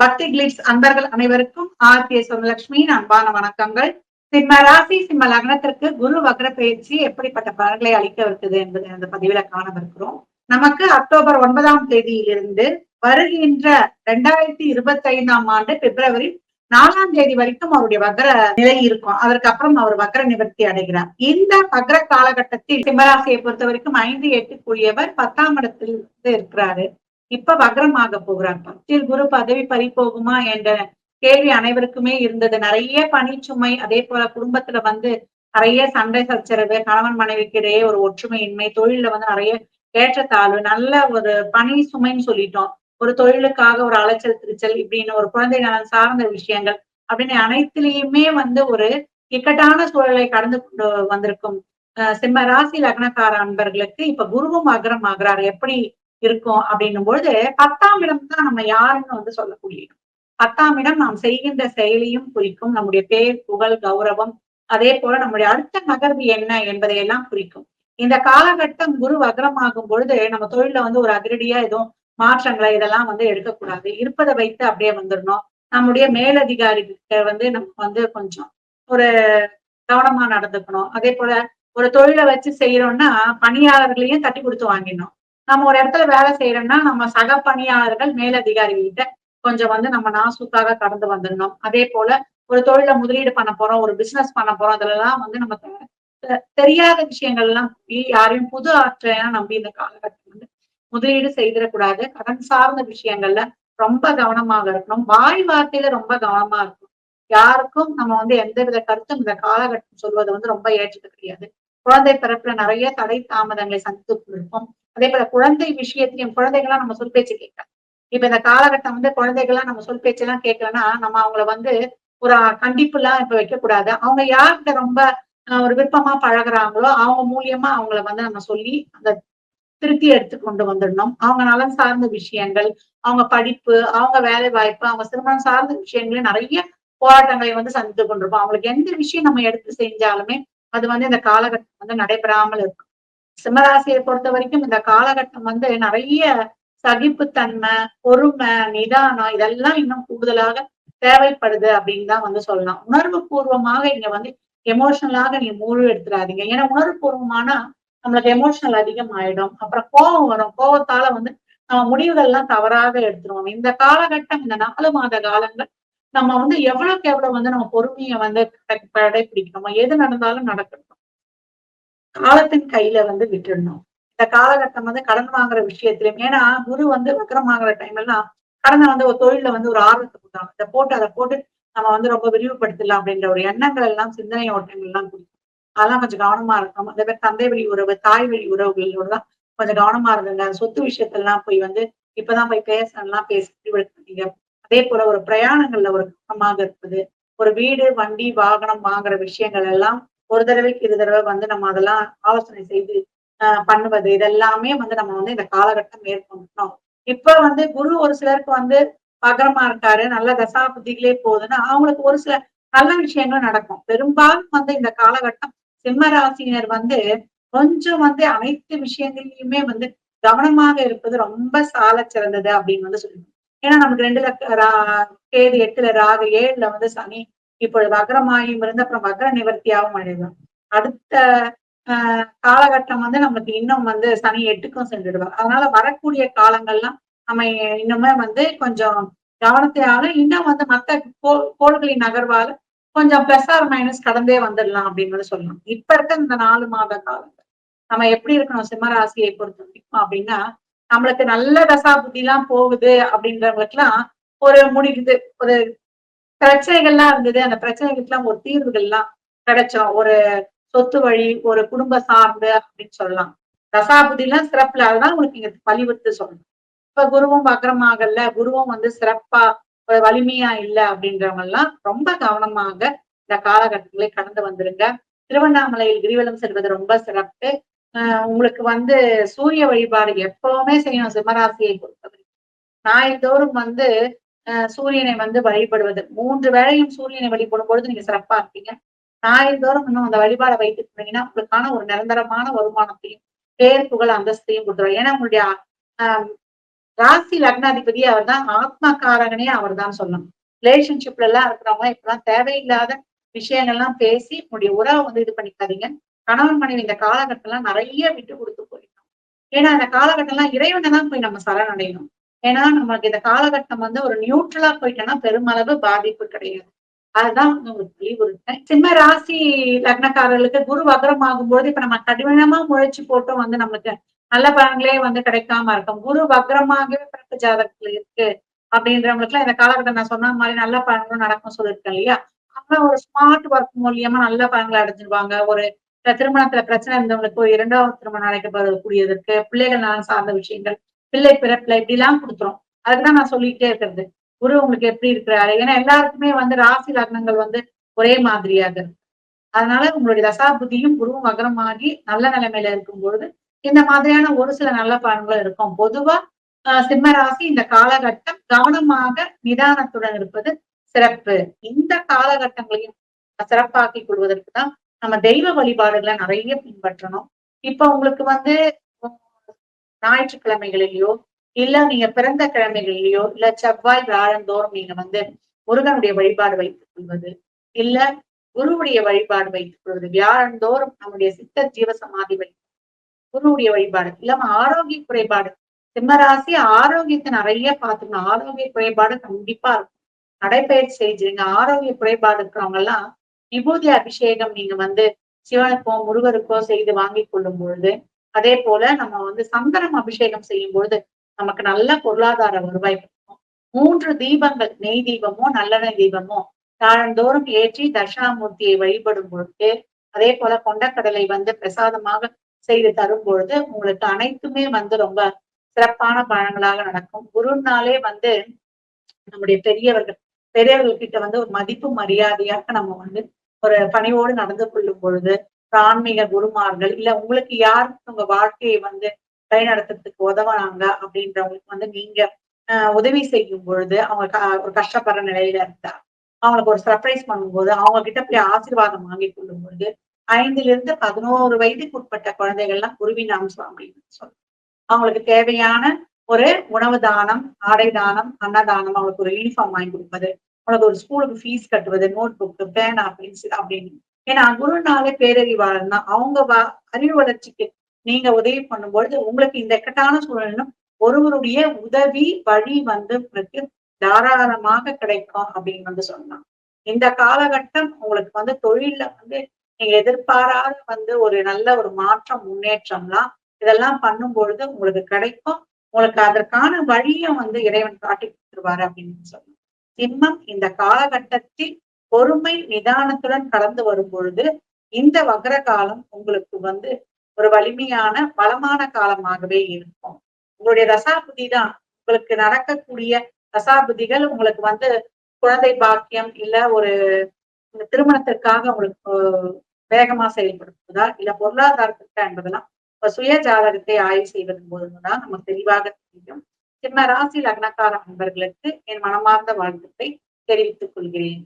பக்தி கிளிப்ஸ் அன்பர்கள் அனைவருக்கும் ஆர் கே சுவலட்சுமியின் அன்பான வணக்கங்கள். சிம்ம ராசி சிம்ம லக்னத்திற்கு குரு வக்ர பயிற்சி எப்படிப்பட்ட பலன்களை அளிக்க இருக்குது என்பதை அந்த பதிவில காணவிருக்கிறோம். நமக்கு அக்டோபர் ஒன்பதாம் தேதியிலிருந்து வருகின்ற ரெண்டாயிரத்தி இருபத்தி ஐந்தாம் ஆண்டு பிப்ரவரி நாலாம் தேதி வரைக்கும் அவருடைய வக்ர நிலை இருக்கும். அதற்கு அப்புறம் அவர் வக்ர நிவர்த்தி அடைகிறார். இந்த வக்ர காலகட்டத்தில் சிம்மராசியை பொறுத்த வரைக்கும் ஐந்து எட்டு கூடியவர் பத்தாம் இடத்தில் இருக்கிறாரு. இப்ப வக்ரமாக போகிறார். பத்தில் குரு பதவி பறி போகுமா என்ற கேள்வி அனைவருக்குமே இருந்தது. நிறைய பணிச்சுமை அதே போல குடும்பத்துல வந்து நிறைய சண்டை சச்சரவு கணவன் மனைவிக்கு இடையே ஒரு ஒற்றுமையின்மை தொழில வந்து நிறைய ஏற்றத்தாழ்வு நல்ல ஒரு பணி சுமைன்னு சொல்லிட்டோம். ஒரு தொழிலுக்காக ஒரு அலைச்சல் திருச்சல் இப்படின்னு ஒரு குழந்தை நலன் சார்ந்த விஷயங்கள் அப்படின்னு அனைத்திலையுமே வந்து ஒரு இக்கட்டான சூழலை கடந்து கொண்டு வந்திருக்கும். சிம்ம ராசி லக்னக்கார அன்பர்களுக்கு இப்ப குருவும் அக்ரம் ஆகிறார். எப்படி இருக்கும் அப்படின்னும் பொழுது பத்தாம் இடம் தான் நம்ம யாருன்னு வந்து சொல்லக்கூடிய பத்தாம் இடம் நாம் செய்கின்ற செயலியும் குறிக்கும் நம்முடைய பேர் புகழ் கௌரவம் அதே போல நம்முடைய அடுத்த நகர்வு என்ன என்பதை எல்லாம் குறிக்கும். இந்த காலகட்டம் குரு வக்ரமாகும் பொழுது நம்ம தொழில வந்து ஒரு அதிரடியா எதுவும் மாற்றங்களை இதெல்லாம் வந்து எடுக்கக்கூடாது. இருப்பதை வைத்து அப்படியே வந்துடணும். நம்முடைய மேலதிகாரிகிட்ட வந்து நம்ம வந்து கொஞ்சம் ஒரு கவனமா நடந்துக்கணும். அதே போல ஒரு தொழிலை வச்சு செய்யறோம்னா பணியாளர்களையும் தட்டி கொடுத்து வாங்கிடணும். நம்ம ஒரு இடத்துல வேலை செய்யறோம்னா நம்ம சக பணியாளர்கள் மேலதிகாரி கிட்ட கொஞ்சம் வந்து நம்ம நாசுக்காக கடந்து வந்துடணும். அதே போல ஒரு தொழில முதலீடு பண்ண போறோம் ஒரு பிசினஸ் பண்ண போறோம் அதெல்லாம் வந்து நம்ம தெரியாத விஷயங்கள் எல்லாம் யாரையும் புது ஆற்றையா நம்பி இந்த காலகட்டம் வந்து முதலீடு செய்திடக்கூடாது. கடன் சார்ந்த விஷயங்கள்ல ரொம்ப கவனமாக இருக்கணும். வாய் வார்த்தையில ரொம்ப கவனமா இருக்கணும். யாருக்கும் நம்ம வந்து எந்த வித கருத்தும் இந்த காலகட்டம் சொல்வது வந்து ரொம்ப ஏற்றது கிடையாது குழந்தை பிறப்புல நிறைய தடை தாமதங்களை சந்தித்து இருப்போம் அதே போல குழந்தை விஷயத்திலையும் குழந்தைகள்லாம் நம்ம சொல் பேச்சு கேட்கலாம். இப்ப இந்த காலகட்டம் வந்து குழந்தைகள்லாம் நம்ம சொல்பேச்சு எல்லாம் கேட்கலன்னா நம்ம அவங்கள வந்து ஒரு கண்டிப்பு எல்லாம் இப்ப வைக்கக்கூடாது. அவங்க யார்கிட்ட ரொம்ப ஒரு விருப்பமா பழகுறாங்களோ அவங்க மூலியமா அவங்கள வந்து நம்ம சொல்லி அந்த திருத்தி எடுத்து கொண்டு வந்துடணும். அவங்க நலன் சார்ந்த விஷயங்கள் அவங்க படிப்பு அவங்க வேலை வாய்ப்பு அவங்க திருமணம் சார்ந்த விஷயங்களே நிறைய போராட்டங்களை வந்து சந்தித்து கொண்டிருப்போம். அவங்களுக்கு எந்த விஷயம் நம்ம எடுத்து செஞ்சாலுமே அது வந்து இந்த காலகட்டம் வந்து நடைபெறாமல் இருக்கும். சிம்மராசியை பொறுத்த வரைக்கும் இந்த காலகட்டம் வந்து நிறைய சகிப்புத்தன்மை பொறுமை நிதானம் இதெல்லாம் இன்னும் கூடுதலாக தேவைப்படுது அப்படின்னு தான் வந்து சொல்லலாம். உணர்வு பூர்வமாக இங்க வந்து எமோஷனலாக நீங்க மூழ்கு எடுத்துடாதீங்க ஏன்னா உணர்வு பூர்வமானா நம்மளுக்கு எமோஷனல் அதிகம் ஆயிடும் அப்புறம் கோபம் வரும். கோபத்தால வந்து நம்ம முடிவுகள் எல்லாம் தவறாக எடுத்துருவோம். இந்த காலகட்டம் இந்த நாலு மாத காலங்கள் நம்ம வந்து எவ்வளவுக்கு எவ்வளவு வந்து நம்ம பொறுமையை வந்து கடைபிடிக்கணுமோ எது நடந்தாலும் நடக்கணும் காலத்தின் கையில வந்து விட்டுடணும். இந்த காலகட்டம் வந்து கடன் வாங்குற விஷயத்திலும் ஏன்னா குரு வந்து வக்கரம் வாங்குற டைம் எல்லாம் கடனை வந்து ஒரு தொழில வந்து ஒரு ஆர்வத்தை கொடுத்தாங்க இதை போட்டு அதை போட்டு நம்ம வந்து ரொம்ப விரிவுபடுத்தலாம் அப்படின்ற ஒரு எண்ணங்கள் எல்லாம் சிந்தனை ஓட்டங்கள் எல்லாம் கொடுக்கும் அதெல்லாம் கொஞ்சம் கவனமா இருக்கணும். அதே மாதிரி தந்தை வழி உறவு தாய் வழி உறவுகளோட தான் கொஞ்சம் கவனமா இருந்துங்க. சொத்து விஷயத்தெல்லாம் போய் வந்து இப்பதான் போய் பேசலாம் பேசி விடுத்தீங்க அதே போல ஒரு பிரயாணங்கள்ல ஒரு கவனமாக இருப்பது ஒரு வீடு வண்டி வாகனம் வாங்குற விஷயங்கள் எல்லாம் ஒரு தடவைக்கு இரு தடவை வந்து நம்ம அதெல்லாம் ஆலோசனை செய்து ஆஹ் பண்ணுவது இதெல்லாமே வந்து நம்ம வந்து இந்த காலகட்டம் மேற்கொண்டோம் இப்ப வந்து குரு ஒரு சிலருக்கு வந்து பகரமா இருக்காரு நல்ல தசா புத்திகளே போகுதுன்னா அவங்களுக்கு ஒரு சில நல்ல விஷயங்கள் நடக்கும். பெரும்பாலும் வந்து இந்த காலகட்டம் சிம்ம ராசியினர் வந்து கொஞ்சம் வந்து அனைத்து விஷயங்கள்லயுமே வந்து கவனமாக இருப்பது ரொம்ப சால சிறந்தது அப்படின்னு வந்து சொல்லணும் ஏன்னா நமக்கு ரெண்டுல கேது எட்டுல ராகு ஏழுல வந்து சனி இப்பொழுது வக்ரமாயும் இருந்து அப்புறம் வக்ர நிவர்த்தியாகவும் அடைவார் அடுத்த ஆஹ் காலகட்டம் வந்து நமக்கு இன்னும் வந்து சனி எட்டுக்கும் சென்றுடுவார். அதனால வரக்கூடிய காலங்கள்லாம் நம்ம இன்னுமே வந்து கொஞ்சம் கவனத்தையால இன்னும் வந்து மத்த கோ கோள்களின் நகர்வால கொஞ்சம் பிளஸ் ஆர் மைனஸ் கடந்தே வந்துடலாம் அப்படின்னு சொல்லலாம் இப்ப இருக்க இந்த நாலு மாத காலங்கள். நம்ம எப்படி இருக்கணும்? சிம்மராசியை பொறுத்த வரைக்கும் அப்படின்னா நம்மளுக்கு நல்ல தசா புத்தி எல்லாம் போகுது அப்படின்றவங்களுக்கு எல்லாம் ஒரு முடிக்குது. ஒரு பிரச்சனைகள்லாம் இருந்தது. அந்த பிரச்சனைகளுக்கு எல்லாம் ஒரு தீர்வுகள் எல்லாம் கிடைச்சோம். ஒரு சொத்து வழி ஒரு குடும்ப சார்ந்து அப்படின்னு சொல்லலாம். தசாபுதி சிறப்புல. அதுதான் உங்களுக்கு இங்க வலியுறுத்து சொல்லணும். இப்ப குருவும் வக்ரமாகல குருவும் வந்து சிறப்பா வலிமையா இல்லை அப்படின்றவங்க எல்லாம் ரொம்ப கவனமாக இந்த காலகட்டங்களை கடந்து வந்துருங்க. திருவண்ணாமலையில் கிரிவலம் செல்வது ரொம்ப சிறப்பு. ஆஹ் உங்களுக்கு வந்து சூரிய வழிபாடு எப்பவுமே செய்யணும். சிம்மராசியை பொறுத்தவரை நாய்தோறும் வந்து சூரியனை வந்து வழிபடுவது. மூன்று வேளையும் சூரியனை வழிபடும் பொழுது நீங்க சிறப்பா இருப்பீங்க. நாயந்தோறும் இன்னும் அந்த வழிபாடை வைத்து போனீங்கன்னா உங்களுக்கான ஒரு நிரந்தரமான வருமானத்தையும் பேர் புகழ் அந்தஸ்தையும் கொடுத்துருவோம் ஏன்னா உங்களுடைய ஆஹ் ராசி லக்னாதிபதி அவர் தான் ஆத்மகாரகனே அவர் தான் சொல்லணும். ரிலேஷன்ஷிப்ல எல்லாம் இருக்கிறவங்க இப்பெல்லாம் தேவையில்லாத விஷயங்கள்லாம் பேசி உங்களுடைய உறவை வந்து இது பண்ணிக்காதீங்க. கணவன் மனைவி இந்த காலகட்டம்லாம் நிறைய விட்டு கொடுத்து போயிடணும். ஏன்னா அந்த காலகட்டம்லாம் இறைவனை தான் போய் நம்ம சரணடையணும். ஏன்னா நமக்கு இந்த காலகட்டம் வந்து ஒரு நியூட்ரலா போயிட்டோம்னா பெருமளவு பாதிப்பு கிடையாது. அதுதான் வந்து உங்களுக்கு தெளிவுறுத்தேன் சிம்ம ராசி லக்னக்காரர்களுக்கு குரு வக்ரம் ஆகும்போது இப்ப நம்ம கடினமா முயற்சி போட்டும் வந்து நமக்கு நல்ல பலன்களே வந்து கிடைக்காம இருக்கும். குரு வக்ரமாகவே பிறப்பு ஜாதகத்துல இருக்கு அப்படின்றவங்களுக்குலாம் இந்த காலகட்டம் நான் சொன்ன மாதிரி நல்ல பலன்களும் நடக்கும் சொல்லியிருக்கேன் இல்லையா? அவங்க ஒரு ஸ்மார்ட் ஒர்க் மூலியமா நல்ல பலன்களை அடைஞ்சிருவாங்க. ஒரு திருமணத்துல பிரச்சனை இருந்தவங்களுக்கு ஒரு இரண்டாவது திருமணம் நடைபெறக்கூடியதற்கு பிள்ளைகள் நலன் சார்ந்த விஷயங்கள். பிள்ளை பிறப்புல இப்படி எல்லாம் கொடுத்துரும் அதுக்குதான் நான் சொல்லிக்கிட்டே இருக்கிறது. குரு உங்களுக்கு எப்படி இருக்கிறாரு? ஏன்னா எல்லாருக்குமே வந்து ராசி லக்னங்கள் வந்து ஒரே மாதிரியாக இருக்கு. அதனால உங்களுடைய தசாபுதியும் குருவும் மகரமாகி நல்ல நிலைமையில இருக்கும் பொழுது இந்த மாதிரியான ஒரு சில நல்ல பலன்கள் இருக்கும். பொதுவா சிம்ம ராசி இந்த காலகட்டம் கவனமாக நிதானத்துடன் இருப்பது சிறப்பு. இந்த காலகட்டங்களையும் சிறப்பாக்கி கொள்வதற்கு தான் நம்ம தெய்வ வழிபாடுகளை நிறைய பின்பற்றணும். இப்ப உங்களுக்கு வந்து ஞாயிற்றுக்கிழமைகளிலேயோ இல்ல நீங்க பிறந்த கிழமைகளிலேயோ இல்ல செவ்வாய் வியாழந்தோறும் நீங்க வந்து முருகனுடைய வழிபாடு வைத்துக் கொள்வது இல்ல குருவுடைய வழிபாடு வைத்துக் கொள்வது வியாழந்தோறும் நம்முடைய சித்த ஜீவ சமாதி வைத்து குருவுடைய வழிபாடு இல்லாம ஆரோக்கிய குறைபாடு. சிம்மராசி ஆரோக்கியத்தை நிறைய பார்த்துக்கணும். ஆரோக்கிய குறைபாடு கண்டிப்பா இருக்கும். நடைபயிற்சி செஞ்சுருங்க. ஆரோக்கிய குறைபாடு இருக்கிறவங்க எல்லாம் விபூதி அபிஷேகம் நீங்க வந்து சிவனுக்கோ முருகருக்கோ செய்து வாங்கி கொள்ளும் பொழுது அதே போல நம்ம வந்து சந்தனம் அபிஷேகம் செய்யும் பொழுது நமக்கு நல்ல பொருளாதார வருவாய் கிடைக்கும். மூன்று தீபங்கள் நெய் தீபமோ நல்லெண்ணெய் தீபமோ தாழ்ந்தோறும் ஏற்றி தட்சிணாமூர்த்தியை வழிபடும் பொழுது அதே போல கொண்டக்கடலை வந்து பிரசாதமாக செய்து தரும் பொழுது உங்களுக்கு அனைத்துமே வந்து ரொம்ப சிறப்பான பலன்களாக நடக்கும். குருனாலே வந்து நம்முடைய பெரியவர்கள் பெரியவர்கள் கிட்ட வந்து ஒரு மதிப்பு மரியாதையாக நம்ம வந்து ஒரு பணிவோடு நடந்து கொள்ளும் பொழுது ஆன்மீக குருமார்கள் இல்ல உங்களுக்கு யார் உங்க வாழ்க்கையை வந்து வழிநடத்துறதுக்கு உதவினாங்க அப்படின்றவங்களுக்கு வந்து நீங்க உதவி செய்யும் பொழுது அவங்க ஒரு கஷ்டப்படுற நிலையில இருந்தா அவங்களுக்கு ஒரு சர்ப்ரைஸ் பண்ணும்போது அவங்க கிட்ட போய் ஆசீர்வாதம் வாங்கி கொள்ளும் பொழுது ஐந்துல இருந்து பதினோரு வயதுக்கு உட்பட்ட குழந்தைகள்லாம் குருவின் அம்சம் அப்படின்னு சொல்லுவோம் அவங்களுக்கு தேவையான ஒரு உணவு தானம் ஆடை தானம் அன்னதானம் அவங்களுக்கு ஒரு யூனிஃபார்ம் வாங்கி கொடுப்பது அவங்களுக்கு ஒரு ஸ்கூலுக்கு ஃபீஸ் கட்டுவது நோட் புக்கு பேனா பென்சில் அப்படின்னு ஏன்னா குருனாலே பேரறிவாளன் தான். அவங்க அறிவு வளர்ச்சிக்கு நீங்க உதவி பண்ணும்பொழுது உங்களுக்கு இந்த இக்கட்டான சூழலும் ஒருவருடைய உதவி வழி வந்து உங்களுக்கு தாராளமாக கிடைக்கும் அப்படின்னு வந்து சொன்னான் இந்த காலகட்டம் உங்களுக்கு வந்து தொழில வந்து நீங்க எதிர்பாராத வந்து ஒரு நல்ல ஒரு மாற்றம் முன்னேற்றம்லாம் இதெல்லாம் பண்ணும் பொழுது உங்களுக்கு கிடைக்கும். உங்களுக்கு அதற்கான வழியும் வந்து இறைவன் காட்டி கொடுத்துருவாரு அப்படின்னு சொன்னான் சிம்மம் இந்த காலகட்டத்தில் பொறுமை நிதானத்துடன் கடந்து வரும் பொழுது இந்த வக்ர காலம் உங்களுக்கு வந்து ஒரு வலிமையான பலமான காலமாகவே இருக்கும். உங்களுடைய ரசாபுதி தான். உங்களுக்கு நடக்கக்கூடிய ரசாபுதிகள் உங்களுக்கு வந்து குழந்தை பாக்கியம் இல்ல ஒரு திருமணத்திற்காக உங்களுக்கு வேகமா செயல்படுத்துவதா இல்ல பொருளாதாரத்திற்கா என்பதெல்லாம் இப்ப சுய ஜாதகத்தை ஆய்வு செய்வதன் போதுதான் நமக்கு தெளிவாக தெரியும். சிம்ம ராசி லக்னக்கார நண்பர்களுக்கு என் மனமார்ந்த வாழ்த்துக்களை தெரிவித்துக் கொள்கிறேன்.